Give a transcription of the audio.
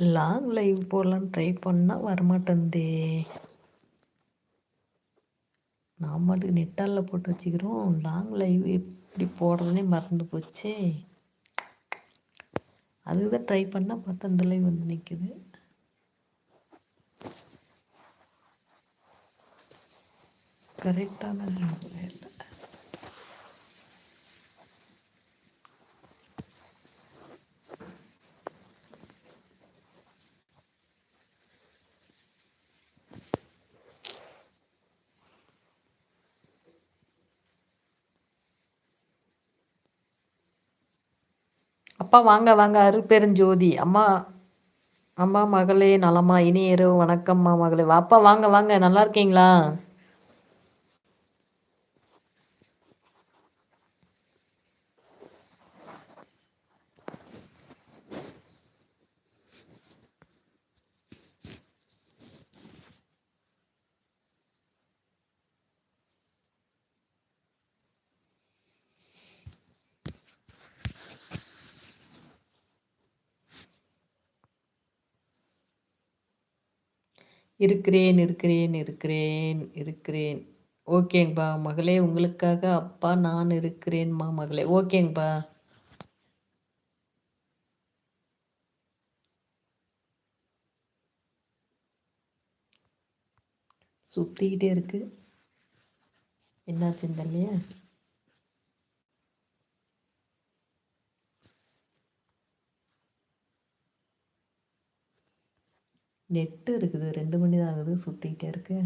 Long live போடலான்னு try பண்ணால் வரமாட்டேந்தே நான் மட்டும் நெட்டாலில் போட்டு வச்சுக்கிறோம். லாங் லைவ் எப்படி போடுறதுனே மறந்து போச்சே. அதுதான் ட்ரை பண்ணால் பார்த்தா அந்த லைவ் வந்து நிற்குது கரெக்டான அப்பா வாங்க வாங்க அருட்பெருஞ்சோதி அம்மா அம்மா மகளே நலமா இனி இரவு. வணக்கம்மா மகளே. அப்பா வாங்க வாங்க. நல்லா இருக்கீங்களா? இருக்கிறேன் இருக்கிறேன் இருக்கிறேன் இருக்கிறேன். ஓகேங்கப்பா மகளே உங்களுக்காக அப்பா நான் இருக்கிறேன்மா மகளே. ஓகேங்கப்பா. சுற்றிக்கிட்டே இருக்கு. என்னாச்சுன்னு தெரியலையா? நெட்டு இருக்குது. ரெண்டு மணி தான் ஆகுது சுற்றிக்கிட்டே இருக்குது